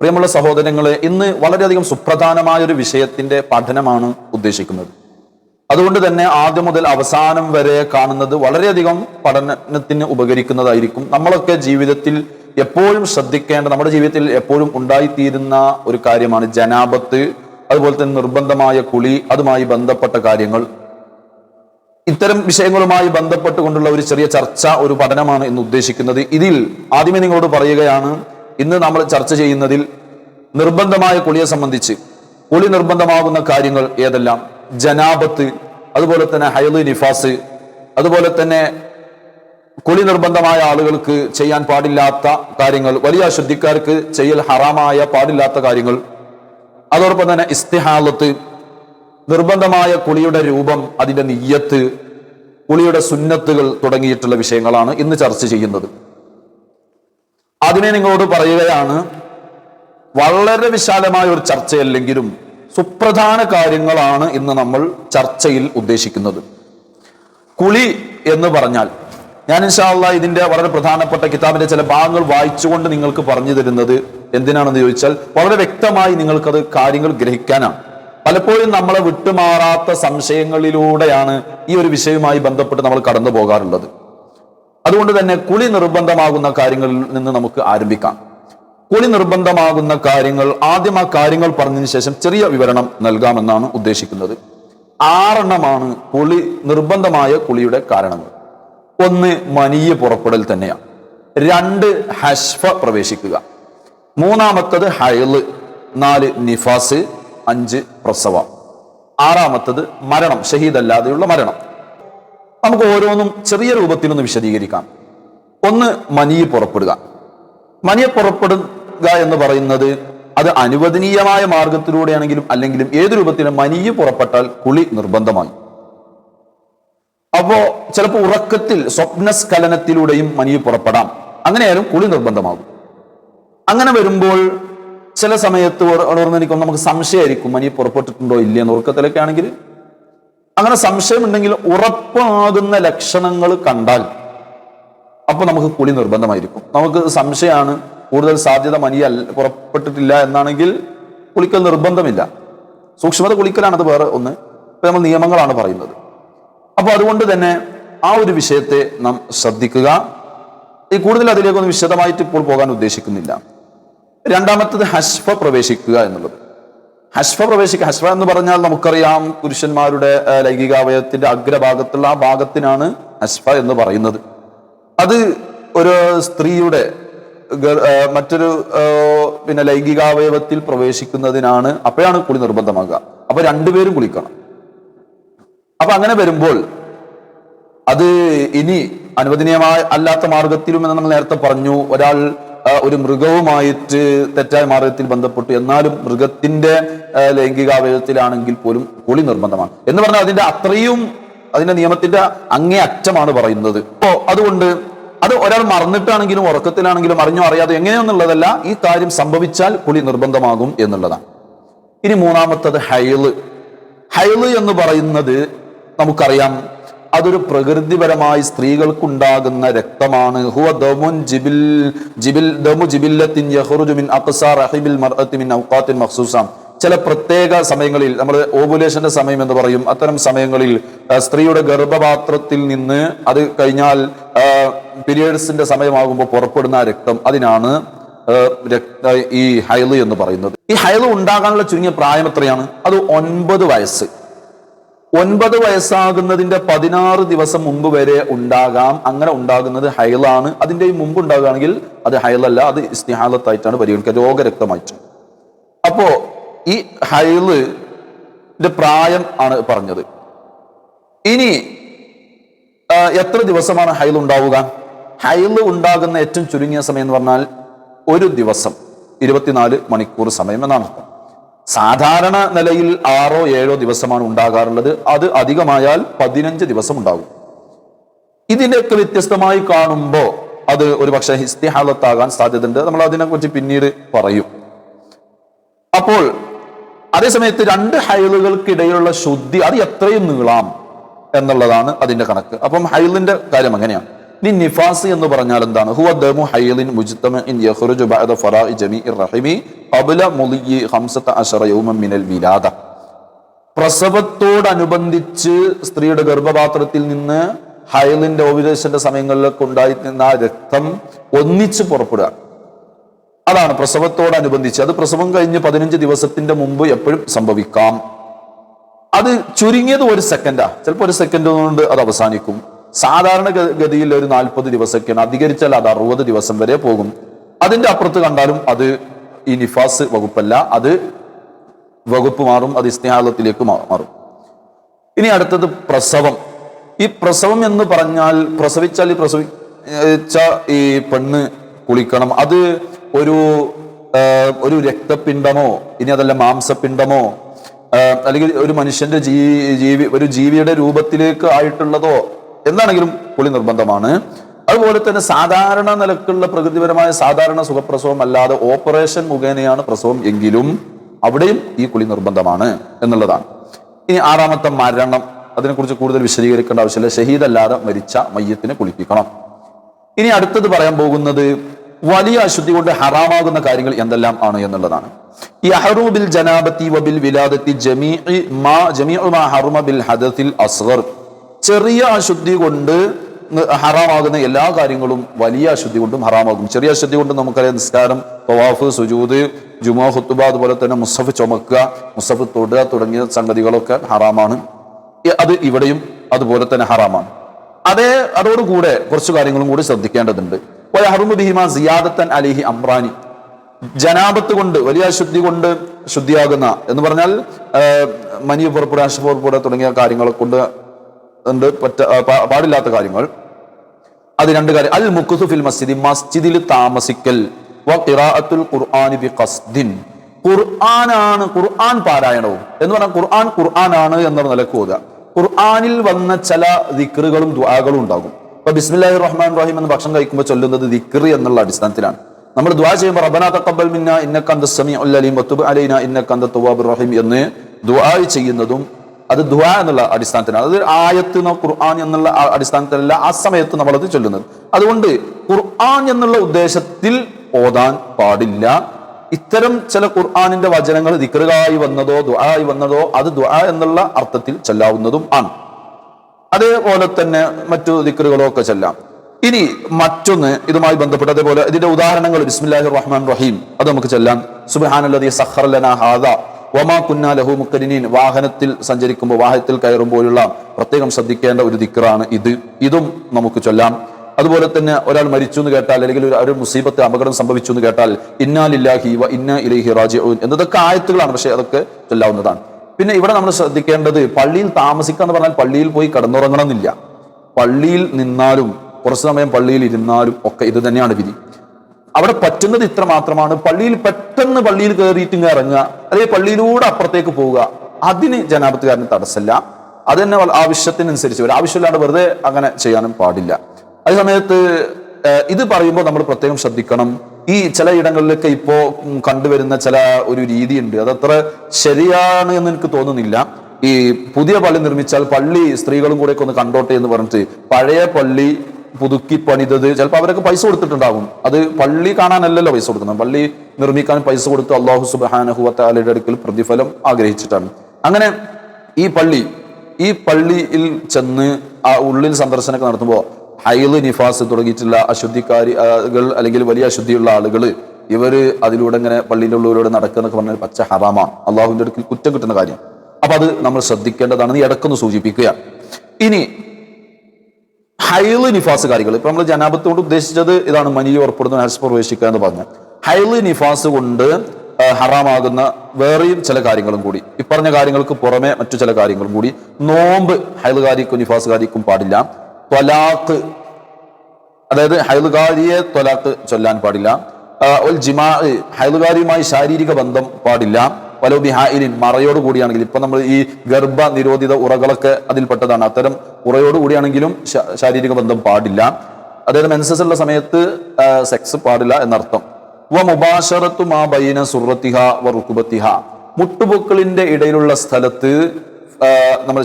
പ്രിയമുള്ള സഹോദരങ്ങളെ ഇന്ന് വളരെയധികം സുപ്രധാനമായ ഒരു വിഷയത്തിന്റെ പഠനമാണ് ഉദ്ദേശിക്കുന്നത്. അതുകൊണ്ട് തന്നെ ആദ്യം മുതൽ അവസാനം വരെ കാണുന്നത് വളരെയധികം പഠനത്തിന് ഉപകരിക്കുന്നതായിരിക്കും. നമ്മളൊക്കെ ജീവിതത്തിൽ എപ്പോഴും ശ്രദ്ധിക്കേണ്ട നമ്മുടെ ജീവിതത്തിൽ എപ്പോഴും ഉണ്ടായിത്തീരുന്ന ഒരു കാര്യമാണ് ജനാപത്ത് അതുപോലെ തന്നെ നിർബന്ധമായ കുളി അതുമായി ബന്ധപ്പെട്ട കാര്യങ്ങൾ. ഇത്തരം വിഷയങ്ങളുമായി ബന്ധപ്പെട്ടുകൊണ്ടുള്ള ഒരു ചെറിയ ചർച്ച ഒരു പഠനമാണ് ഇന്ന് ഉദ്ദേശിക്കുന്നത്. ഇതിൽ ആദ്യമേ നിങ്ങളോട് പറയുകയാണ് ഇന്ന് നമ്മൾ ചർച്ച ചെയ്യുന്നതിൽ നിർബന്ധമായ കുളിയെ സംബന്ധിച്ച് കുളി നിർബന്ധമാകുന്ന കാര്യങ്ങൾ ഏതെല്ലാം? ജനാപത്ത് അതുപോലെ തന്നെ ഹൈൽ നിഫാസ് അതുപോലെ തന്നെ കുളി നിർബന്ധമായ ആളുകൾക്ക് ചെയ്യാൻ പാടില്ലാത്ത കാര്യങ്ങൾ വലിയ അശുദ്ധിക്കാർക്ക് ചെയ്യൽ ഹറാമായ പാടില്ലാത്ത കാര്യങ്ങൾ അതോടൊപ്പം തന്നെ ഇസ്തിഹാലത്ത് നിർബന്ധമായ കുളിയുടെ രൂപം അതിന്റെ നിയ്യത്ത് കുളിയുടെ സുന്നത്തുകൾ തുടങ്ങിയിട്ടുള്ള വിഷയങ്ങളാണ് ഇന്ന് ചർച്ച ചെയ്യുന്നത്. ആദ്യമേ നിങ്ങളോട് പറയുകയാണ് വളരെ വിശാലമായ ഒരു ചർച്ചയല്ലെങ്കിലും സുപ്രധാന കാര്യങ്ങളാണ് ഇന്ന് നമ്മൾ ചർച്ചയിൽ ഉദ്ദേശിക്കുന്നത്. കുളി എന്ന് പറഞ്ഞാൽ ഞാൻ ഇൻഷാല്ല ഇതിന്റെ വളരെ പ്രധാനപ്പെട്ട കിതാബിന്റെ ചില ഭാഗങ്ങൾ വായിച്ചുകൊണ്ട് നിങ്ങൾക്ക് പറഞ്ഞു തരുന്നത് എന്തിനാണെന്ന് ചോദിച്ചാൽ വളരെ വ്യക്തമായി നിങ്ങൾക്കത് കാര്യങ്ങൾ ഗ്രഹിക്കാനാണ്. പലപ്പോഴും നമ്മളെ വിട്ടുമാറാത്ത സംശയങ്ങളിലൂടെയാണ് ഈ ഒരു വിഷയവുമായി ബന്ധപ്പെട്ട് നമ്മൾ കടന്നു പോകാറുള്ളത് അതുകൊണ്ട് തന്നെ കുളി നിർബന്ധമാകുന്ന കാര്യങ്ങളിൽ നിന്ന് നമുക്ക് ആരംഭിക്കാം. കുളി നിർബന്ധമാകുന്ന കാര്യങ്ങൾ ആദ്യം ആ കാര്യങ്ങൾ പറഞ്ഞതിന് ശേഷം ചെറിയ വിവരണം നൽകാമെന്നാണ് ഉദ്ദേശിക്കുന്നത്. ആറെണ്ണമാണ് കുളി നിർബന്ധമായ കുളിയുടെ കാരണങ്ങൾ. ഒന്ന് മനീയ പുറപ്പെടൽ തന്നെയാണ്. രണ്ട് ഹഷ്ഫ പ്രവേശിക്കുക. മൂന്നാമത്തത് ഹയൽ നാല് നിഫാസ് അഞ്ച് പ്രസവം. ആറാമത്തത് മരണം ഷഹീദല്ലാതെയുള്ള മരണം. നമുക്ക് ഓരോന്നും ചെറിയ രൂപത്തിലൊന്ന് വിശദീകരിക്കാം. ഒന്ന് മനിയെ പുറപ്പെടുക. മനിയെ പുറപ്പെടുക എന്ന് പറയുന്നത് അത് അനുവദനീയമായ മാർഗത്തിലൂടെയാണെങ്കിലും അല്ലെങ്കിലും ഏത് രൂപത്തിലും മനിയെ പുറപ്പെട്ടാൽ കുളി നിർബന്ധമായി. അപ്പോ ചിലപ്പോൾ ഉറക്കത്തിൽ സ്വപ്നസ്ഖലനത്തിലൂടെയും മനിയെ പുറപ്പെടാം. അങ്ങനെയായാലും കുളി നിർബന്ധമാകും. അങ്ങനെ വരുമ്പോൾ ചില സമയത്ത് ഉണർന്നിരിക്കും നമുക്ക് സംശയമായിരിക്കും മനി പുറപ്പെട്ടിട്ടുണ്ടോ ഇല്ലയെന്ന്. ഉറക്കത്തിലൊക്കെ ആണെങ്കിൽ അങ്ങനെ സംശയമുണ്ടെങ്കിൽ ഉറപ്പാകുന്ന ലക്ഷണങ്ങൾ കണ്ടാൽ അപ്പൊ നമുക്ക് കുളി നിർബന്ധമായിരിക്കും. നമുക്ക് സംശയമാണ് കൂടുതൽ സാധ്യത മനി കുറപ്പെട്ടിട്ടില്ല എന്നാണെങ്കിൽ കുളിക്കൽ നിർബന്ധമില്ല. സൂക്ഷ്മത കുളിക്കലാണത് വേറെ ഒന്ന്. ഇപ്പൊ നമ്മൾ നിയമങ്ങളാണ് പറയുന്നത്. അപ്പൊ അതുകൊണ്ട് തന്നെ ആ ഒരു വിഷയത്തെ നാം ശ്രദ്ധിക്കുക. ഈ കൂടുതൽ അതിലേക്കൊന്നും വിശദമായിട്ട് ഇപ്പോൾ പോകാൻ ഉദ്ദേശിക്കുന്നില്ല. രണ്ടാമത്തത് ഹസ്ഫ പ്രവേശിക്കുക എന്നുള്ളത്. ഹഷ്ഫ പ്രവേശിക്കുക ഹസ്ഫ എന്ന് പറഞ്ഞാൽ നമുക്കറിയാം പുരുഷന്മാരുടെ ലൈംഗികാവയത്തിന്റെ അഗ്രഭാഗത്തുള്ള ആ ഭാഗത്തിനാണ് ഹസ്ഫ എന്ന് പറയുന്നത്. അത് ഒരു സ്ത്രീയുടെ മറ്റൊരു പിന്നെ ലൈംഗികാവയവത്തിൽ പ്രവേശിക്കുന്നതിനാണ് അപ്പോഴാണ് കുളി നിർബന്ധമാകുക. അപ്പൊ രണ്ടുപേരും കുളിക്കണം. അപ്പൊ അങ്ങനെ വരുമ്പോൾ അത് ഇനി അനുവദനീയമായ അല്ലാത്ത മാർഗത്തിലും എന്ന് നമ്മൾ നേരത്തെ പറഞ്ഞു. ഒരാൾ ഒരു മൃഗവുമായിട്ട് തെറ്റായ മാർഗത്തിൽ ബന്ധപ്പെട്ടു. എന്നാലും മൃഗത്തിന്റെ ലൈംഗികാവയവത്തിലാണെങ്കിൽ പോലും കുളി നിർബന്ധമാണ്. എന്ന് പറഞ്ഞാൽ അതിന്റെ അത്രയും അതിന്റെ നിയമത്തിന്റെ അങ്ങേ അറ്റമാണ് പറയുന്നത്. അപ്പോ അതുകൊണ്ട് അത് ഒരാൾ മറന്നിട്ടാണെങ്കിലും ഉറക്കത്തിലാണെങ്കിലും അറിഞ്ഞോ അറിയാതെ എങ്ങനെയെന്നുള്ളതല്ല ഈ കാര്യം സംഭവിച്ചാൽ കുളി നിർബന്ധമാകും എന്നുള്ളതാണ്. ഇനി മൂന്നാമത്തത് ഹൈൾ. ഹൈൾ എന്ന് പറയുന്നത് നമുക്കറിയാം അതൊരു പ്രകൃതിപരമായി സ്ത്രീകൾക്കുണ്ടാകുന്ന രക്തമാണ്. ഹുവ റഹിബിൽ ചില പ്രത്യേക സമയങ്ങളിൽ നമ്മൾ ഓവുലേഷന്റെ സമയം എന്ന് പറയും അത്തരം സമയങ്ങളിൽ സ്ത്രീയുടെ ഗർഭപാത്രത്തിൽ നിന്ന് അത് കഴിഞ്ഞാൽ പീരിയഡ്സിന്റെ സമയമാകുമ്പോൾ പുറപ്പെടുന്ന രക്തം അതിനാണ് ഈ ഹൈൽ എന്ന് പറയുന്നത്. ഈ ഹൈൽ ഉണ്ടാകാനുള്ള ചുരുങ്ങിയ പ്രായം എത്രയാണ്? അത് ഒൻപത് വയസ്സ്. ഒൻപത് വയസ്സാകുന്നതിന്റെ പതിനാറ് ദിവസം മുമ്പ് വരെ ഉണ്ടാകാം. അങ്ങനെ ഉണ്ടാകുന്നത് ഹൈലാണ് അതിന്റെ മുമ്പ് ഉണ്ടാകുകയാണെങ്കിൽ അത് ഹൈലല്ല അത് ഇസ്തിഹാലത്തായിട്ടാണ് പരിഗണിക്കുക. രോഗരക്തമായിട്ട്. അപ്പോ ഈ ഹൈൽ പ്രായം ആണ് പറഞ്ഞത്. ഇനി എത്ര ദിവസമാണ് ഹൈൽ ഉണ്ടാവുക? ഹൈൽ ഉണ്ടാകുന്ന ഏറ്റവും ചുരുങ്ങിയ സമയം എന്ന് പറഞ്ഞാൽ ഒരു ദിവസം ഇരുപത്തിനാല് മണിക്കൂർ സമയം എന്നാണ് അർത്ഥം. സാധാരണ നിലയിൽ ആറോ ഏഴോ ദിവസമാണ് ഉണ്ടാകാറുള്ളത്. അത് അധികമായാൽ പതിനഞ്ച് ദിവസം ഉണ്ടാകും ഇതിനൊക്കെ വ്യത്യസ്തമായി കാണുമ്പോൾ അത് ഒരു പക്ഷേ ഹിസ്തിഹാലത്താകാൻ സാധ്യതയുണ്ട്. നമ്മൾ അതിനെക്കുറിച്ച് പിന്നീട് പറയും. അപ്പോൾ അതേസമയത്ത് രണ്ട് ഹൈലുകൾക്കിടയിലുള്ള ശുദ്ധി അത് എത്രയും നീളാം എന്നുള്ളതാണ് അതിന്റെ കണക്ക്. അപ്പം ഹൈലിന്റെ കാര്യം അങ്ങനെയാണ്. നിഫാസ് എന്ന് പറഞ്ഞാൽ എന്താണ്? ഹുവ മുജ്തമഇൻ യഖ്റുജു ബഅദ റഹിമി അബുല മുലിയി ഹംസത്ത അഷറ യൗമ മിനൽ വിലാദ പ്രസവത്തോടനുബന്ധിച്ച് സ്ത്രീയുടെ ഗർഭപാത്രത്തിൽ നിന്ന് ഹയലിന്റെ ഓവിദേശന്റെ സമയങ്ങളിലൊക്കെ ഉണ്ടായി നിന്ന ആ രക്തം ഒന്നിച്ച് പുറപ്പെടുക. അതാണ് പ്രസവത്തോടനുബന്ധിച്ച്. അത് പ്രസവം കഴിഞ്ഞ് പതിനഞ്ച് ദിവസത്തിന്റെ മുമ്പ് എപ്പോഴും സംഭവിക്കാം. അത് ചുരുങ്ങിയത് ഒരു സെക്കൻഡാ. ചിലപ്പോൾ ഒരു സെക്കൻഡ് കൊണ്ട് അത് അവസാനിക്കും. സാധാരണ ഗതിയിൽ ഒരു നാൽപ്പത് ദിവസമൊക്കെയാണ്. അധികരിച്ചാൽ അത് അറുപത് ദിവസം വരെ പോകും. അതിന്റെ അപ്പുറത്ത് കണ്ടാലും അത് ഈ നിഫാസ് വകുപ്പല്ല. അത് വകുപ്പ് മാറും അത് ഇസ്തിഹാലത്തിലേക്ക് മാറും. ഇനി അടുത്തത് പ്രസവം. ഈ പ്രസവം എന്ന് പറഞ്ഞാൽ പ്രസവിച്ചാൽ ഈ പ്രസവിച്ച ഈ പെണ്ണ് കുളിക്കണം. അത് ഒരു ഒരു രക്തപിണ്ഡമോ ഇനി അതല്ല മാംസപിണ്ഡമോ അല്ലെങ്കിൽ ഒരു മനുഷ്യന്റെ ജീവി ഒരു ജീവിയുടെ രൂപത്തിലേക്ക് ആയിട്ടുള്ളതോ എന്താണെങ്കിലും കുളി നിർബന്ധമാണ് അതുപോലെ തന്നെ സാധാരണ നിലക്കുള്ള പ്രകൃതിപരമായ സാധാരണ സുഖപ്രസവം അല്ലാതെ ഓപ്പറേഷൻ മുഖേനയാണ് പ്രസവം എങ്കിലും അവിടെയും ഈ കുളി നിർബന്ധമാണ് എന്നുള്ളതാണ്. ഇനി ആറാമത്തെ മരണം. അതിനെക്കുറിച്ച് കൂടുതൽ വിശദീകരിക്കേണ്ട ആവശ്യമില്ല. ഷഹീദല്ലാതെ മരിച്ച മയ്യത്തിനെ കുളിപ്പിക്കണം. ഇനി അടുത്തത് പറയാൻ പോകുന്നത് വലിയ അശുദ്ധി കൊണ്ട് ഹറാമാകുന്ന കാര്യങ്ങൾ എന്തെല്ലാം ആണ് എന്നുള്ളതാണ്. ഈ അഹറൂബിൽ ജനാബത്തി വബിൽ വിലാദത്തി ജമീ മാ ജമീ മാ ഹറുമ ബിൽ ഹദത്തിൽ അസ്ഗർ. ചെറിയ അശുദ്ധി കൊണ്ട് ഹറാമാകുന്ന എല്ലാ കാര്യങ്ങളും വലിയ അശുദ്ധി കൊണ്ടും ഹറാമാകും. ചെറിയ അശുദ്ധി കൊണ്ട് നമുക്കറിയാം നിസ്കാരം തവാഫ് സുജൂദ് ജുമാ ഹുത്തുബ അതുപോലെ തന്നെ മുസഫ് ചുമക്കുക മുസഫ് തൊടുക തുടങ്ങിയ സംഗതികളൊക്കെ ഹറാമാണ്. അത് ഇവിടെയും അതുപോലെ തന്നെ ഹറാമാണ്. അതേ അതോടുകൂടെ കുറച്ച് കാര്യങ്ങളും കൂടി ശ്രദ്ധിക്കേണ്ടതുണ്ട്. വയഹറുമു ബിഹിമ സിയാദത്തൻ അലിഹി അമ്രാനി ജനാപത്ത് കൊണ്ട് വലിയ അശുദ്ധി കൊണ്ട് ശുദ്ധിയാകുന്ന എന്ന് പറഞ്ഞാൽ മനി പുറപ്പെടുക അശ് പുറപ്പെടുക തുടങ്ങിയ കാര്യങ്ങളെ കൊണ്ട് ഉണ്ട് പറ്റ പാടില്ലാത്ത കാര്യങ്ങൾ. അത് രണ്ട് കാര്യം. അൽ മുക്കുസു ഫിൽ മസ്ജിദ് മസ്ജിദിൽ താമസിക്കൽ. ഖുർആനാണ് ഖുർആൻ പാരായണവും. എന്ന് പറഞ്ഞാൽ ഖുർആൻ ഖുർആനാണ് എന്ന നിലയ്ക്ക് ഓതുക ഖുർആനിൽ വന്ന ചില ദിക്റുകളും ദുആകളും ഉണ്ടാകും. ഇപ്പൊ ബിസ്മില്ലാഹി റഹ്മാൻ റഹീം എന്ന് ഭക്ഷണം കഴിക്കുമ്പോൾ ചൊല്ലുന്നത് ദിക്ർ എന്നുള്ള അടിസ്ഥാനത്തിലാണ്. നമ്മൾ ദ്വാ ചെയ്യുമ്പോൾ റബനാ തക്കബൽ മിന്ന ഇന്നക്കന്ത സമി അല്ലീം അലീം വതുബ് അലൈന ഇന്നക്കന്ത തുവാബ് റഹീം എന്ന് ദുആ ചെയ്യുന്നതും അത് ദുആ എന്നുള്ള അടിസ്ഥാനത്തിലാണ്. അത് ആയത്ത് ഖുർആൻ എന്നുള്ള അടിസ്ഥാനത്തിലല്ല ആ സമയത്ത് നമ്മളത് ചൊല്ലുന്നത്. അതുകൊണ്ട് ഖുർആൻ എന്നുള്ള ഉദ്ദേശത്തിൽ ഓതാൻ പാടില്ല. ഇത്തരം ചില ഖുർആാനിന്റെ വചനങ്ങൾ ദിക്റുകായി വന്നതോ ദുആയി വന്നതോ അത് ദുആ എന്നുള്ള അർത്ഥത്തിൽ ചൊല്ലാവുന്നതും ആണ്. അതേപോലെ തന്നെ മറ്റു ദിക്റുകളോ ഒക്കെ ചെല്ലാം. ഇനി മറ്റൊന്ന് ഇതുമായി ബന്ധപ്പെട്ട് അതേപോലെ ഇതിന്റെ ഉദാഹരണങ്ങൾ ബിസ്മില്ലാഹി റഹ്മാൻ റഹീം. അത് നമുക്ക് ചെല്ലാം. സുബ്ഹാനല്ലദീ സഖറ ലനാ ഹാദാ. വമാ കുന്നാ ലഹു മുക്കരിനീൻ വാഹനത്തിൽ സഞ്ചരിക്കുമ്പോൾ വാഹനത്തിൽ കയറുമ്പോഴുള്ള പ്രത്യേകം ശ്രദ്ധിക്കേണ്ട ഒരു ദിക്കറാണ് ഇത്. ഇതും നമുക്ക് ചൊല്ലാം. അതുപോലെ തന്നെ ഒരാൾ മരിച്ചു എന്ന് കേട്ടാൽ അല്ലെങ്കിൽ ഒരു മുസീബത്ത് അപകടം സംഭവിച്ചു എന്ന് കേട്ടാൽ ഇന്നാലില്ലാഹി വ ഇന്ന ഇലഹി റാജിഊൻ. എന്നതൊക്കെ ആയത്തുകളാണ് പക്ഷേ അതൊക്കെ ചൊല്ലാവുന്നതാണ്. പിന്നെ ഇവിടെ നമ്മൾ ശ്രദ്ധിക്കേണ്ടത് പള്ളിയിൽ താമസിക്കുക എന്ന് പറഞ്ഞാൽ പള്ളിയിൽ പോയി കടന്നുറങ്ങണമെന്നില്ല. പള്ളിയിൽ നിന്നാലും കുറച്ചു സമയം പള്ളിയിൽ ഇരുന്നാലും ഒക്കെ ഇത് തന്നെയാണ് വിധി. അവിടെ പറ്റുന്നത് ഇത്ര മാത്രമാണ്. പള്ളിയിൽ പെട്ടെന്ന് പള്ളിയിൽ കയറിയിട്ട് ഇറങ്ങുക അല്ലെങ്കിൽ പള്ളിയിലൂടെ അപ്പുറത്തേക്ക് പോവുക അതിന് ജനാപത്തുകാരന് തടസ്സമില്ല. അത് തന്നെ ആവശ്യത്തിനനുസരിച്ച് വരും. ആവശ്യമില്ലാണ്ട് വെറുതെ അങ്ങനെ ചെയ്യാനും പാടില്ല. അതേ സമയത്ത് ഇത് പറയുമ്പോൾ നമ്മൾ പ്രത്യേകം ശ്രദ്ധിക്കണം. ഈ ചില ഇടങ്ങളിലൊക്കെ ഇപ്പോൾ കണ്ടുവരുന്ന ചില ഒരു രീതിയുണ്ട്. അതത്ര ശരിയാണ് എന്ന് എനിക്ക് തോന്നുന്നില്ല. ഈ പുതിയ പള്ളി നിർമ്മിച്ചാൽ പള്ളി സ്ത്രീകളും കൂടെ ഒക്കെ ഒന്ന് കണ്ടോട്ടെ എന്ന് പറഞ്ഞിട്ട് പഴയ പള്ളി പുതുക്കി പണിതത് ചിലപ്പോൾ അവരൊക്കെ പൈസ കൊടുത്തിട്ടുണ്ടാകും. അത് പള്ളി കാണാനല്ലല്ലോ പൈസ കൊടുക്കുന്നത്. പള്ളി നിർമ്മിക്കാൻ പൈസ കൊടുത്ത് അള്ളാഹു സുബാനഹുവത്താലയുടെ അടുക്കൽ പ്രതിഫലം ആഗ്രഹിച്ചിട്ടാണ്. അങ്ങനെ ഈ പള്ളി ഈ പള്ളിയിൽ ചെന്ന് ആ ഉള്ളിൽ സന്ദർശനമൊക്കെ നടത്തുമ്പോൾ ഹൈൽ നിഫാസ് തുടങ്ങിയിട്ടുള്ള അശുദ്ധിക്കാരികൾ അല്ലെങ്കിൽ വലിയ അശുദ്ധിയുള്ള ആളുകൾ ഇവർ അതിലൂടെ ഇങ്ങനെ പള്ളിയുടെ ഉള്ളിലൂടെ നടക്കുക എന്നൊക്കെ പറഞ്ഞാൽ പച്ച ഹറാമാണ് അള്ളാഹുവിന്റെ അടുക്കൽ കുറ്റം കിട്ടുന്ന കാര്യം. അപ്പം അത് നമ്മൾ ശ്രദ്ധിക്കേണ്ടതാണെന്ന് ഇടക്കൊന്ന് സൂചിപ്പിക്കുക. ഇനി ഹൈൽ നിഫാസ് കാര്യങ്ങൾ. ഇപ്പൊ നമ്മൾ ജനാപത്തോട് ഉദ്ദേശിച്ചത് ഇതാണ് മനിയിൽ ഉറപ്പെടുന്ന ഹരസ് പ്രവേശിക്കുക എന്ന് പറഞ്ഞ. ഹൈൽ നിഫാസ് കൊണ്ട് ഹറാമാകുന്ന വേറെയും ചില കാര്യങ്ങളും കൂടി. ഇപ്പറഞ്ഞ പറഞ്ഞ കാര്യങ്ങൾക്ക് പുറമെ മറ്റു ചില കാര്യങ്ങളും കൂടി. നോമ്പ് ഹൈലുകാരിക്കും നിഫാസുകാരിക്കും പാടില്ല. ത്വലാഖ് അതായത് ഹൈലുകാരിയെ ത്വലാഖ് ചൊല്ലാൻ പാടില്ല. ജിമാ ഹൈലുകാരിയുമായി ശാരീരിക ബന്ധം പാടില്ല. വലോ ബിഹായിലിൻ മറയോട് കൂടിയാണെങ്കിൽ ഇപ്പൊ നമ്മൾ ഈ ഗർഭ നിരോധിത ഉറകളൊക്കെ അതിൽപ്പെട്ടതാണ്. അത്തരം ഉറയോട് കൂടിയാണെങ്കിലും ശാരീരിക ബന്ധം പാടില്ല. അതായത് മെൻസസ് ഉള്ള സമയത്ത് സെക്സ് പാടില്ല എന്നർത്ഥം. വ മുബാഷറത്തു മാ ബൈന സുറത്തിഹ വ റുക്കുബത്തിഹ മുട്ടുപൊക്കളിന്റെ ഇടയിലുള്ള സ്ഥലത്ത് നമ്മൾ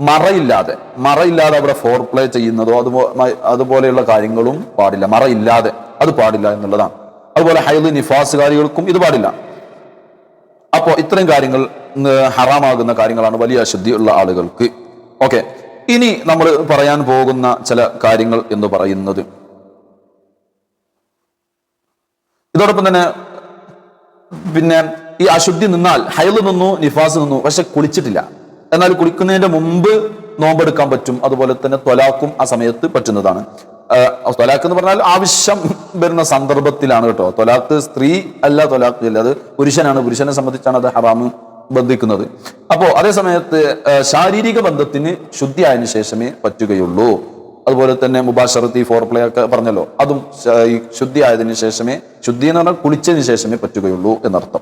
മറയില്ലാതെ മറയില്ലാതെ അവിടെ ഫോർ പ്ലേ ചെയ്യുന്നതോ അതുപോ- മ- അതുപോലെയുള്ള കാര്യങ്ങളും പാടില്ല. മറയില്ലാതെ അത് പാടില്ല എന്നുള്ളതാണ്. അതുപോലെ ഹൈദ് നിഫാസുകാരികൾക്കും ഇത് പാടില്ല. അപ്പോൾ ഇത്രയും കാര്യങ്ങൾ ഹറാമാകുന്ന കാര്യങ്ങളാണ് വലിയ അശുദ്ധിയുള്ള ആളുകൾക്ക്. ഓക്കെ. ഇനി നമ്മൾ പറയാൻ പോകുന്ന ചില കാര്യങ്ങൾ എന്ന് പറയുന്നത്. ഇതോടൊപ്പം തന്നെ പിന്നെ ഈ അശുദ്ധി നിന്നാൽ ഹയൽ നിന്നു നിഫാസ് നിന്നു പക്ഷെ കുളിച്ചിട്ടില്ല. എന്നാൽ കുളിക്കുന്നതിന്റെ മുമ്പ് നോമ്പെടുക്കാൻ പറ്റും. അതുപോലെ തന്നെ ത്വലാക്കും ആ സമയത്ത് പറ്റുന്നതാണ്. ആഹ് ത്വലാക്ക് എന്ന് പറഞ്ഞാൽ ആവശ്യം വരുന്ന സന്ദർഭത്തിലാണ് കേട്ടോ. തൊലാക്ക് സ്ത്രീ അല്ല തൊലാക്ക് ഇല്ല. അത് പുരുഷനാണ്. പുരുഷനെ സംബന്ധിച്ചാണ് അത് ഹറാമ് ബന്ധിക്കുന്നത്. അപ്പോ അതേ സമയത്ത് ശാരീരിക ബന്ധത്തിന് ശുദ്ധി ആയതിനു ശേഷമേ പറ്റുകയുള്ളൂ. അതുപോലെ തന്നെ മുബാഷറത്തി ഫോർ പ്ലേ ഒക്കെ പറഞ്ഞല്ലോ. അതും ഈ ശുദ്ധി ആയതിനു ശേഷമേ ശുദ്ധി എന്ന് പറഞ്ഞാൽ കുളിച്ചതിന് ശേഷമേ പറ്റുകയുള്ളൂ എന്നർത്ഥം.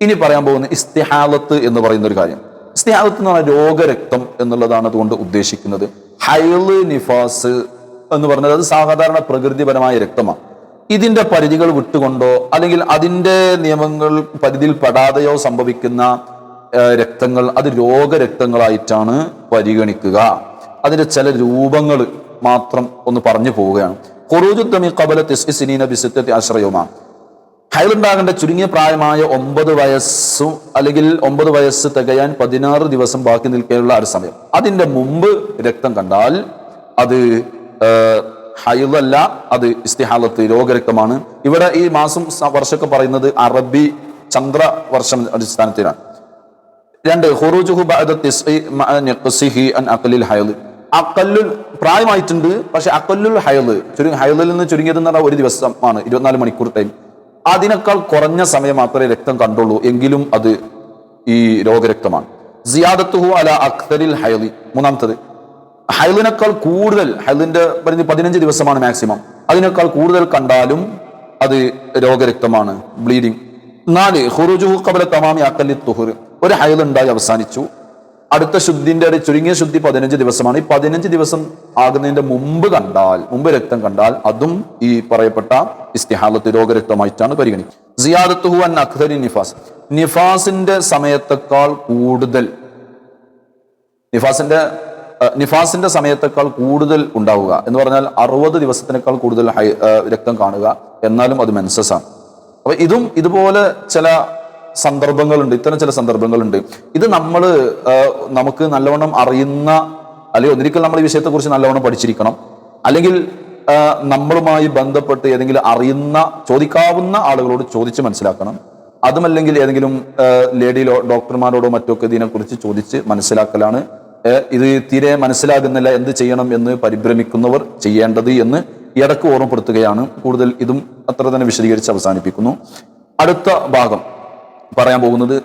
ഇനി പറയാൻ പോകുന്ന ഇസ്തിഹാലത്ത് എന്ന് പറയുന്ന ഒരു കാര്യം. ഇസ്തിഹാലത്ത് എന്ന് പറഞ്ഞാൽ രോഗരക്തം എന്നുള്ളതാണ് അതുകൊണ്ട് ഉദ്ദേശിക്കുന്നത്. ഹൈൾ നിഫാസ് എന്ന് പറഞ്ഞത് അത് സാധാരണ പ്രകൃതിപരമായ രക്തമാണ് ഇതിന്റെ പരിധികൾ വിട്ടുകൊണ്ടോ അല്ലെങ്കിൽ അതിന്റെ നിയമങ്ങൾ പരിധിയിൽ പെടാതെയോ സംഭവിക്കുന്ന രക്തങ്ങൾ അത് രോഗരക്തങ്ങളായിട്ടാണ് പരിഗണിക്കുക. അതിന്റെ ചില രൂപങ്ങൾ മാത്രം ഒന്ന് പറഞ്ഞു പോവുകയാണ്. കൊറൂജുദ്ധമി കബല തിസ്ഇസിനീന ബിസിത്തത്തി ആശ്രയവുമാണ് ഹൈലുണ്ടാകേണ്ട ചുരുങ്ങിയ പ്രായമായ ഒമ്പത് വയസ്സു അല്ലെങ്കിൽ ഒമ്പത് വയസ്സ് തികയാൻ പതിനാറ് ദിവസം ബാക്കി നിൽക്കാനുള്ള ഒരു സമയം. അതിന്റെ മുമ്പ് രക്തം കണ്ടാൽ അത് ഹൈലല്ല അത് ഇസ്തിഹാലത്ത് രോഗരക്തമാണ് ഇവിടെ ഈ മാസം വർഷമൊക്കെ പറയുന്നത് അറബി ചന്ദ്ര വർഷം അടിസ്ഥാനത്തിലാണ്. രണ്ട് ഹുറൂജുഹു നിഖ്സിഹി അൻ അക്കല്ലുൽ പ്രായമായിട്ടുണ്ട് പക്ഷെ അക്കല്ലുൽ ഹയൽ ചുരുങ്ങി ഹയലിൽ നിന്ന് ചുരുങ്ങിയത് എന്ന് പറഞ്ഞാൽ ഒരു ദിവസമാണ് ഇരുപത്തിനാല് മണിക്കൂർ ടൈം അതിനേക്കാൾ കുറഞ്ഞ സമയം മാത്രമേ രക്തം കണ്ടുള്ളൂ എങ്കിലും അത് ഈ രോഗരക്തമാണ്. സിയാദത്തുഹു അല അക്തരിൽ ഹയലി മൂന്നാമത്തത്. ഹൈലിനേക്കാൾ കൂടുതൽ ഹൈലിന്റെ പരിധി പതിനഞ്ച് ദിവസമാണ് മാക്സിമം അതിനേക്കാൾ കൂടുതൽ കണ്ടാലും അത് രോഗരക്തമാണ് ബ്ലീഡിങ് നാല് ഹുറുജുഹു കബല തമാമി അക്കല്ലി തുഹുർ ഒരു ഹൈൽ ഉണ്ടായി അവസാനിച്ചു. അടുത്ത ശുദ്ധിന്റെ ഒരു ചുരുങ്ങിയ ശുദ്ധി പതിനഞ്ച് ദിവസമാണ്. ഈ പതിനഞ്ച് ദിവസം ആകുന്നതിന്റെ മുമ്പ് കണ്ടാൽ മുമ്പ് രക്തം കണ്ടാൽ അതും ഈ പറയപ്പെട്ട ഇസ്തിഹാലത്ത് രോഗരക്തമായിട്ടാണ് പരിഗണിക്കുന്നത്. സിയാദത്തുഹു അൻ അഖ്തരി നിഫാസ്. നിഫാസിന്റെ സമയത്തെക്കാൾ കൂടുതൽ നിഫാസിന്റെ നിഫാസിന്റെ സമയത്തേക്കാൾ കൂടുതൽ ഉണ്ടാവുക എന്ന് പറഞ്ഞാൽ അറുപത് ദിവസത്തിനേക്കാൾ കൂടുതൽ ഹൈ രക്തം കാണുക എന്നാലും അത് മെൻസസ് ആണ്. അപ്പൊ ഇതും ഇതുപോലെ ചില സന്ദർഭങ്ങളുണ്ട് ഇത്തരം ചില സന്ദർഭങ്ങളുണ്ട്. ഇത് നമ്മൾ നമുക്ക് നല്ലവണ്ണം അറിയുന്ന അല്ലെങ്കിൽ ഒന്നിരിക്കൽ നമ്മൾ ഈ വിഷയത്തെക്കുറിച്ച് നല്ലവണ്ണം പഠിച്ചിരിക്കണം. അല്ലെങ്കിൽ നമ്മളുമായി ബന്ധപ്പെട്ട് ഏതെങ്കിലും അറിയുന്ന ചോദിക്കാവുന്ന ആളുകളോട് ചോദിച്ച് മനസ്സിലാക്കണം. അതുമല്ലെങ്കിൽ ഏതെങ്കിലും ലേഡി ഡോക്ടർമാരോടോ മറ്റൊക്കെ ഇതിനെക്കുറിച്ച് ചോദിച്ച് മനസ്സിലാക്കലാണ് ഇത് തീരെ മനസ്സിലാകുന്നില്ല എന്ത് ചെയ്യണം എന്ന് പരിഭ്രമിക്കുന്നവർ ചെയ്യേണ്ടത് എന്ന് ഇടയ്ക്ക് ഓർമ്മപ്പെടുത്തുകയാണ്. കൂടുതൽ ഇതും അത്ര തന്നെ വിശദീകരിച്ച് അവസാനിപ്പിക്കുന്നു. അടുത്ത ഭാഗം പറയാൻ പോകുന്നത്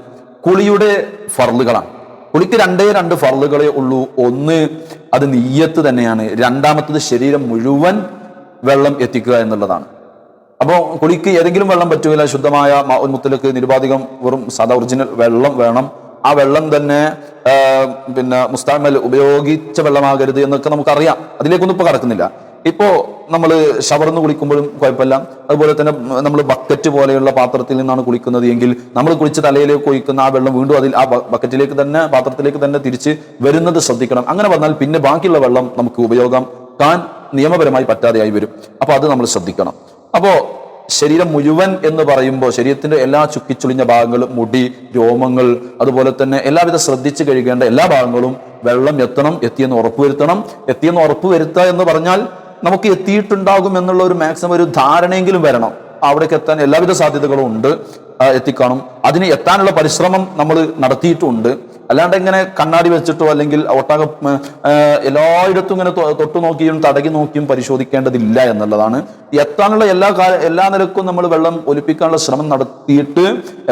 കുളിയുടെ ഫർളുകളാണ്. കുളിക്ക് രണ്ടേ രണ്ട് ഫർളുകളെ ഉള്ളൂ. ഒന്ന് അത് നീയത്ത് തന്നെയാണ്. രണ്ടാമത്തത് ശരീരം മുഴുവൻ വെള്ളം എത്തിക്കുക എന്നുള്ളതാണ്. അപ്പോൾ കുളിക്ക് ഏതെങ്കിലും വെള്ളം പറ്റുകയില്ല ശുദ്ധമായ മുത്തലക്ക് നിരുപാധികം വെറും സാധാ ഒറിജിനൽ വെള്ളം വേണം. ആ വെള്ളം തന്നെ പിന്നെ മുസ്താമൽ ഉപയോഗിച്ച വെള്ളമാകരുത് എന്നൊക്കെ നമുക്കറിയാം. അതിലേക്കൊന്നും ഇപ്പൊ കടക്കുന്നില്ല. ഇപ്പോ നമ്മൾ ഷവർന്ന് കുളിക്കുമ്പോഴും കുഴപ്പമില്ല. അതുപോലെ തന്നെ നമ്മൾ ബക്കറ്റ് പോലെയുള്ള പാത്രത്തിൽ നിന്നാണ് കുളിക്കുന്നത് എങ്കിൽ നമ്മൾ കുളിച്ച് തലയിലേക്ക് ഒഴിക്കുന്ന ആ വെള്ളം വീണ്ടും അതിൽ ആ ബക്കറ്റിലേക്ക് തന്നെ പാത്രത്തിലേക്ക് തന്നെ തിരിച്ച് വരുന്നത് ശ്രദ്ധിക്കണം. അങ്ങനെ വന്നാൽ പിന്നെ ബാക്കിയുള്ള വെള്ളം നമുക്ക് ഉപയോഗം താൻ നിയമപരമായി പറ്റാതെയായി വരും. അപ്പോൾ അത് നമ്മൾ ശ്രദ്ധിക്കണം. അപ്പോ ശരീരം മുഴുവൻ എന്ന് പറയുമ്പോൾ ശരീരത്തിന്റെ എല്ലാ ചുക്കിച്ചുളിഞ്ഞ ഭാഗങ്ങളും മുടി രോമങ്ങൾ അതുപോലെ തന്നെ എല്ലാവിധ ശ്രദ്ധിച്ചു കഴുകേണ്ട എല്ലാ ഭാഗങ്ങളും വെള്ളം എത്തണം എത്തിയെന്ന് ഉറപ്പുവരുത്തണം എത്തിയെന്ന് ഉറപ്പുവരുത്തുക എന്ന് പറഞ്ഞാൽ നമുക്ക് എത്തിയിട്ടുണ്ടാകും എന്നുള്ള ഒരു മാക്സിമം ഒരു ധാരണയെങ്കിലും വരണം. അവിടേക്ക് എത്താൻ എല്ലാവിധ സാധ്യതകളും ഉണ്ട് എത്തിക്കാണും. അതിന് എത്താനുള്ള പരിശ്രമം നമ്മൾ നടത്തിയിട്ടുമുണ്ട് അല്ലാണ്ട് ഇങ്ങനെ കണ്ണാടി വെച്ചിട്ടോ അല്ലെങ്കിൽ ഒട്ടാകെ എല്ലായിടത്തും ഇങ്ങനെ തൊട്ടു നോക്കിയും തടകി നോക്കിയും പരിശോധിക്കേണ്ടതില്ല എന്നുള്ളതാണ്. എത്താനുള്ള എല്ലാ എല്ലാ നിലക്കും നമ്മൾ വെള്ളം ഒലിപ്പിക്കാനുള്ള ശ്രമം നടത്തിയിട്ട്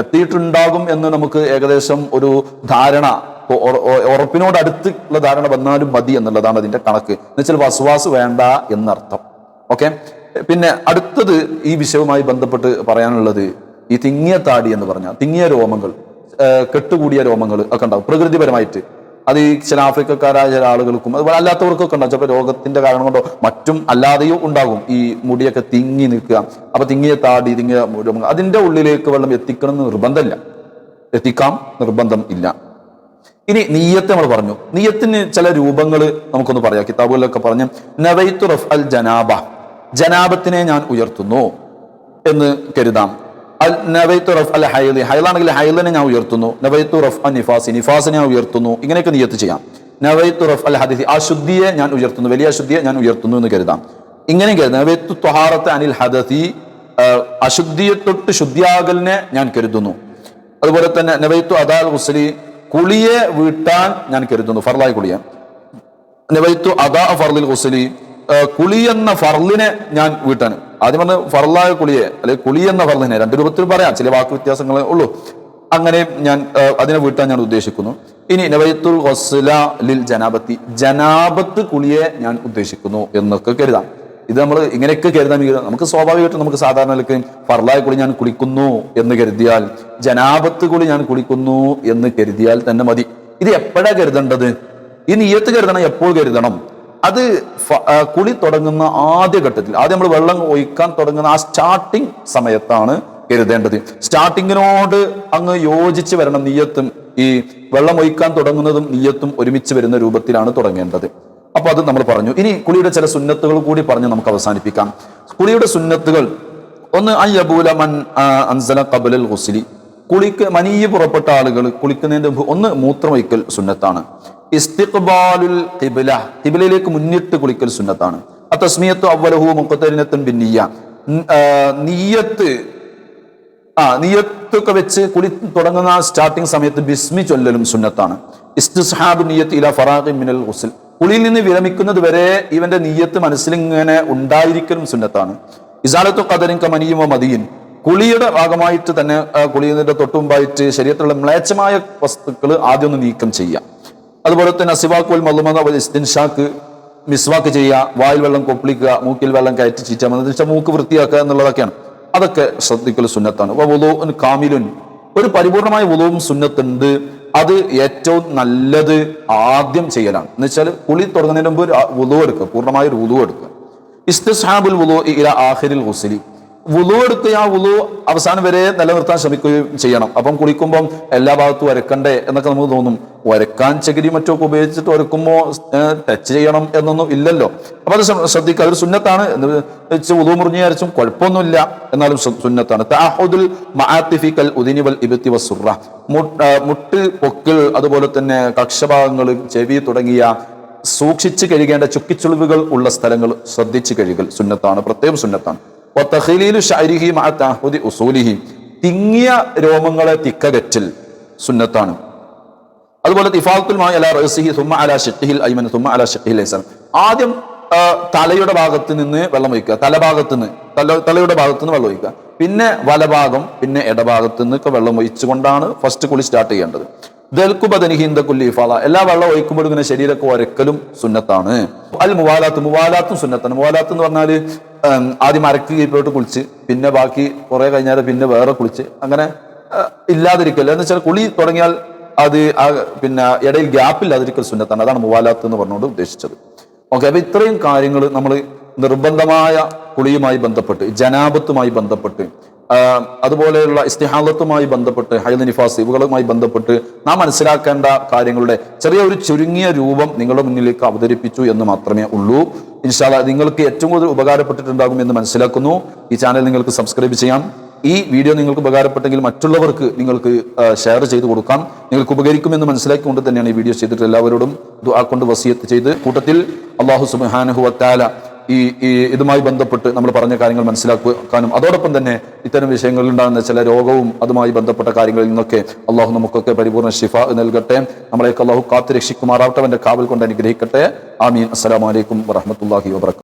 എത്തിയിട്ടുണ്ടാകും എന്ന് നമുക്ക് ഏകദേശം ഒരു ധാരണ ഉറപ്പിനോട് അടുത്തുള്ള ധാരണ വന്നാലും മതി എന്നുള്ളതാണ് അതിന്റെ കണക്ക്. എന്നുവെച്ചാൽ വസ്വാസ് വേണ്ട എന്നർത്ഥം. ഓക്കെ? പിന്നെ അടുത്തത് ഈ വിഷയവുമായി ബന്ധപ്പെട്ട് പറയാനുള്ളത് ഈ തിങ്ങിയ താടി എന്ന് പറഞ്ഞാൽ തിങ്ങിയ രോമങ്ങൾ. കെട്ടുകൂടിയ രോമങ്ങൾ ഒക്കെ ഉണ്ടാവും പ്രകൃതിപരമായിട്ട്. അത് ഈ ചില ചില ആളുകൾക്കും അതുപോലെ അല്ലാത്തവർക്കൊക്കെ ഉണ്ടാവും. ചിലപ്പോൾ രോഗത്തിന്റെ കാരണം കൊണ്ടോ മറ്റും അല്ലാതെയും ഉണ്ടാകും ഈ മുടിയൊക്കെ തിങ്ങി നിൽക്കുക. അപ്പൊ തിങ്ങിയ താടി തിങ്ങിയ രോമങ്ങൾ അതിന്റെ ഉള്ളിലേക്ക് വെള്ളം എത്തിക്കണം എന്ന് നിർബന്ധമില്ല. എത്തിക്കാം നിർബന്ധം ഇല്ല. ഇനി നീയത്ത് നമ്മൾ പറഞ്ഞു. നീയത്തിന് ചില രൂപങ്ങൾ നമുക്കൊന്ന് പറയാം. കിതാബുകളിലൊക്കെ പറഞ്ഞു നവൈത്തു റഫ് അൽ ജനാബ ജനാബത്തിനെ ഞാൻ ഉയർത്തുന്നു എന്ന് കരുതാം. നവൈത്തു റഫ് ഹൈദ്. ഞാൻ ഉയർത്തുന്നു. നവൈത്തു റഫ് അൽ നിഫാസി. നിഫാസിനെ ഞാൻ ഉയർത്തുന്നു. ഇങ്ങനെയൊക്കെ നിയത്ത് ചെയ്യാം. നവൈത്തു റഫ് അൽ ഹദീസ്. ആ ശുദ്ധിയെ ഞാൻ ഉയർത്തുന്നു. വലിയ ശുദ്ധിയെ ഞാൻ ഉയർത്തുന്നു എന്ന് കരുതാം. ഇങ്ങനെ കരുതാം. നവൈത്തു തൊഹാറത്ത് അനിൽ ഹദസി അശുദ്ധിയെ തൊട്ട് ശുദ്ധിയാകലിനെ ഞാൻ കരുതുന്നു. അതുപോലെ തന്നെ നവൈത്തു അദാൽ ഹുസ്ലി കുളിയെ വീട്ടാൻ ഞാൻ കരുതുന്നു. ഫർലായി കുളിയെ. നവൈത്തു അദാ ഫർലിൽ ഹുസ്ലി കുളി എന്ന ഫർലിനെ ഞാൻ വീട്ടാൻ ആദ്യം പറഞ്ഞ ഫറലായ കുളിയെ അല്ലെങ്കിൽ കുളി എന്ന ഫർലിനെ രണ്ട് രൂപത്തിൽ പറയാം. ചില വാക്ക് വ്യത്യാസങ്ങളെ ഉള്ളൂ. അങ്ങനെ ഞാൻ അതിനെ വീട്ടാൻ ഞാൻ ഉദ്ദേശിക്കുന്നു. ഇനി നവയത്തുൽ ഹൊസ്ല ലിൽ ജനാബത്തി ജനാബത്ത് കുളിയെ ഞാൻ ഉദ്ദേശിക്കുന്നു എന്നൊക്കെ കരുതാം. ഇത് നമ്മൾ ഇങ്ങനെയൊക്കെ കരുതാൻ നമുക്ക് സ്വാഭാവികമായിട്ടും നമുക്ക് സാധാരണ നിലയ്ക്ക് ഫർലായ കുളി ഞാൻ കുളിക്കുന്നു എന്ന് കരുതിയാൽ ജനാപത്ത് കുളി ഞാൻ കുളിക്കുന്നു എന്ന് കരുതിയാൽ തന്നെ മതി. ഇത് എപ്പോഴാ കരുതേണ്ടത്? ഈ നീയത്ത് കരുതണം എപ്പോൾ കരുതണം? അത് കുളി തുടങ്ങുന്ന ആദ്യ ഘട്ടത്തിൽ ആദ്യം നമ്മൾ വെള്ളം ഒഴിക്കാൻ തുടങ്ങുന്ന ആ സ്റ്റാർട്ടിങ് സമയത്താണ് കരുതേണ്ടത് സ്റ്റാർട്ടിങ്ങിനോട് അങ്ങ് യോജിച്ച് വരണം നീയത്തും ഈ വെള്ളം ഒഴിക്കാൻ തുടങ്ങുന്നതും നീയത്തും ഒരുമിച്ച് വരുന്ന രൂപത്തിലാണ് തുടങ്ങേണ്ടത്. അപ്പൊ അത് നമ്മൾ പറഞ്ഞു. ഇനി കുളിയുടെ ചില സുന്നത്തുകൾ കൂടി പറഞ്ഞ് നമുക്ക് അവസാനിപ്പിക്കാം. കുളിയുടെ സുന്നത്തുകൾ ഒന്ന് അയ്യബൂല മൻ അൻസല കബുലൽ ഹുസ്ലി കുളിക്ക് മനീയ പുറപ്പെട്ട ആളുകൾ കുളിക്കുന്നതിന്റെ ഒന്ന് മൂത്രമൊഴിക്കൽ സുന്നത്താണ്. ഇസ്തിഖ്ബാലുൽ ഖിബ്ല. ഖിബ്ലയിലേക്ക് മുന്നിട്ട് കുളിക്കൽ സുന്നത്താണ്. അത്തസ്മിയത്തു അവലഹു മുഖത്തരിനത്തും ബിന്നിയ നീയത്ത് ആ നീയത്തൊക്കെ വെച്ച് കുളി തുടങ്ങുന്ന സ്റ്റാർട്ടിംഗ് സമയത്ത് ബിസ്മി ചൊല്ലലും സുന്നത്താണ്. ഇസ്തിസ്ഹാബ് നീയത്ത് ഇല മിനൽ ഹുസിൽ കുളിയിൽ നിന്ന് വിരമിക്കുന്നത് വരെ ഇവന്റെ നീയത്ത് മനസ്സിലിങ്ങനെ ഉണ്ടായിരിക്കലും സുന്നത്താണ്. ഇസാലത്തു കദരിൻ കമനിയും മതിയും കുളിയുടെ ഭാഗമായിട്ട് തന്നെ ആ, കുളിയുടെ തൊട്ടുമുമ്പായിട്ട് ശരീരത്തിലുള്ള മ്ലേച്ഛമായ വസ്തുക്കൾ ആദ്യം ഒന്ന് നീക്കം ചെയ്യാം അതുപോലെ തന്നെ അസിവാക്കുൽ മല്ലുമത ഇൻഷാക്ക് മിസ്വാക്ക് ചെയ്യുക വായിൽ വെള്ളം കൊപ്പിളിക്കുക മൂക്കിൽ വെള്ളം കയറ്റി ചീറ്റാൽ മതി. എന്നുവെച്ചാൽ മൂക്ക് വൃത്തിയാക്കുക എന്നുള്ളതൊക്കെയാണ്. അതൊക്കെ ശ്രദ്ധിക്കൽ സുന്നത്താണ്. അപ്പൊ വുളൂഉൻ കാമിലുൻ. ഒരു പരിപൂർണമായ വുളുവും സുന്നത്തുണ്ട്. അത് ഏറ്റവും നല്ലത് ആദ്യം ചെയ്യലാണ്. എന്നുവെച്ചാൽ കുളി തുടങ്ങുന്നതിന് മുമ്പ് വുളു എടുക്കുക. പൂർണമായ ഒരു വുളു എടുക്കുക. ഇസ്തിസ്ഹാബുൽ വുളു ഇല ആഖിരിൽ ഹുസ്ലി വുളു എടുക്കുക ആ വുളു അവസാനം വരെ നിലനിർത്താൻ ശ്രമിക്കുകയും ചെയ്യണം. അപ്പം കുളിക്കുമ്പം എല്ലാ ഭാഗത്തും വരക്കണ്ടേ എന്നൊക്കെ നമുക്ക് തോന്നും. വരക്കാൻ ചകിരി മറ്റോ ഒക്കെ ഉപയോഗിച്ചിട്ട് വരക്കുമ്പോൾ ടച്ച് ചെയ്യണം എന്നൊന്നും ഇല്ലല്ലോ. അപ്പം അത് ശ്രദ്ധിക്കുക. അതൊരു സുന്നത്താണ്. വുളു മുറിഞ്ഞു വിചാരിച്ചും കുഴപ്പമൊന്നുമില്ല. എന്നാലും സുന്നത്താണ്. താഹുദുൽ മഹാത്തിഫിക്കൽ ഉദിനിവൽ ഇബത്തി വസുറ മുട്ട് പൊക്കിൽ അതുപോലെ തന്നെ കക്ഷഭാഗങ്ങൾ ചെവി തുടങ്ങിയ സൂക്ഷിച്ച് കഴുകേണ്ട ചുക്കിച്ചുളിവുകൾ ഉള്ള സ്ഥലങ്ങൾ ശ്രദ്ധിച്ചു കഴുകൽ സുന്നത്താണ്. പ്രത്യേകം സുന്നത്താണ്. ഉസൂലിഹി. തിങ്ങിയ രോമങ്ങളെ തിക്കകറ്റൽ സുന്നത്താണ്. അതുപോലെ ആദ്യം തലയുടെ ഭാഗത്ത് നിന്ന് വെള്ളം ഒഴിക്കുക. തലഭാഗത്ത് നിന്ന് തല തലയുടെ ഭാഗത്ത് നിന്ന് വെള്ളം ഒഴിക്കുക. പിന്നെ വലഭാഗം പിന്നെ ഇടഭാഗത്ത് നിന്നൊക്കെ വെള്ളം ഒഴിച്ചുകൊണ്ടാണ് ഫസ്റ്റ് കുളി സ്റ്റാർട്ട് ചെയ്യേണ്ടത്. ദൽക്കുബദനിഹിന്ദ കുല്ലി ഫാല എല്ലാ വെള്ളം ഒഴിക്കുമ്പോഴും ഇങ്ങനെ ശരീരമൊക്കെ ഒരക്കലും സുന്നത്താണ്. അൽ മുവാലാത്ത് മുവാലാത്തും സുന്നത്താണ്. മുവാലാത്ത് എന്ന് പറഞ്ഞാൽ ഉം, ആദ്യം അരക്ക് കീപ്പോട്ട് കുളിച്ച് പിന്നെ ബാക്കി കുറെ കഴിഞ്ഞാൽ പിന്നെ വേറെ കുളിച്ച്. അങ്ങനെ ഇല്ലാതിരിക്കല്ല എന്ന് വെച്ചാൽ കുളി തുടങ്ങിയാൽ അത് ആ പിന്നെ ഇടയിൽ ഗ്യാപ്പ് ഇല്ലാതിരിക്കൽ സുന്നത്താണ്. അതാണ് മുവാലാത്ത് എന്ന് പറഞ്ഞുകൊണ്ട് ഉദ്ദേശിച്ചത്. ഓക്കെ അപ്പൊ ഇത്രയും കാര്യങ്ങൾ നമ്മൾ നിർബന്ധമായ കുളിയുമായി ബന്ധപ്പെട്ട് ജനാപത്തുമായി ബന്ധപ്പെട്ട് അതുപോലെയുള്ള ഇസ്തിഹാലത്തുമായി ബന്ധപ്പെട്ട് ഹൈദ് നിഫാസ് ഇവകളുമായി ബന്ധപ്പെട്ട് നാം മനസ്സിലാക്കേണ്ട കാര്യങ്ങളുടെ ചെറിയ ഒരു ചുരുങ്ങിയ രൂപം നിങ്ങളുടെ മുന്നിലേക്ക് അവതരിപ്പിച്ചു എന്ന് മാത്രമേ ഉള്ളൂ. ഇൻഷാല്ല നിങ്ങൾക്ക് ഏറ്റവും കൂടുതൽ ഉപകാരപ്പെട്ടിട്ടുണ്ടാകും എന്ന് മനസ്സിലാക്കുന്നു. ഈ ചാനൽ നിങ്ങൾക്ക് സബ്സ്ക്രൈബ് ചെയ്യാം. ഈ വീഡിയോ നിങ്ങൾക്ക് ഉപകാരപ്പെട്ടെങ്കിൽ മറ്റുള്ളവർക്ക് നിങ്ങൾക്ക് ഷെയർ ചെയ്ത് കൊടുക്കാം. നിങ്ങൾക്ക് ഉപകരിക്കുമെന്ന് മനസ്സിലാക്കിക്കൊണ്ട് തന്നെയാണ് ഈ വീഡിയോ ചെയ്തിട്ട് എല്ലാവരോടും ദുആ കൊണ്ട് വസിയത്ത് ചെയ്ത് കൂട്ടത്തിൽ അള്ളാഹു സുബ്ഹാനഹു വത്താല ഈ ഈ ഇതുമായി ബന്ധപ്പെട്ട് നമ്മൾ പറഞ്ഞ കാര്യങ്ങൾ മനസ്സിലാക്കാനും അതോടൊപ്പം തന്നെ ഇത്തരം വിഷയങ്ങളിൽ ഉണ്ടാകുന്ന ചില രോഗവും അതുമായി ബന്ധപ്പെട്ട കാര്യങ്ങളിൽ നിന്നൊക്കെ അള്ളാഹു നമുക്കൊക്കെ പരിപൂർണ ഷിഫ നൽകട്ടെ. നമ്മളെയൊക്കെ അള്ളാഹു കാത്തു രക്ഷിക്കുമാറാവട്ടെ അവന്റെ കാവൽ കൊണ്ട് അനുഗ്രഹിക്കട്ടെ. ആമീൻ. അസ്സലാമലൈക്കും വറഹമത്തല്ലാഹി വബർക്കാത്തു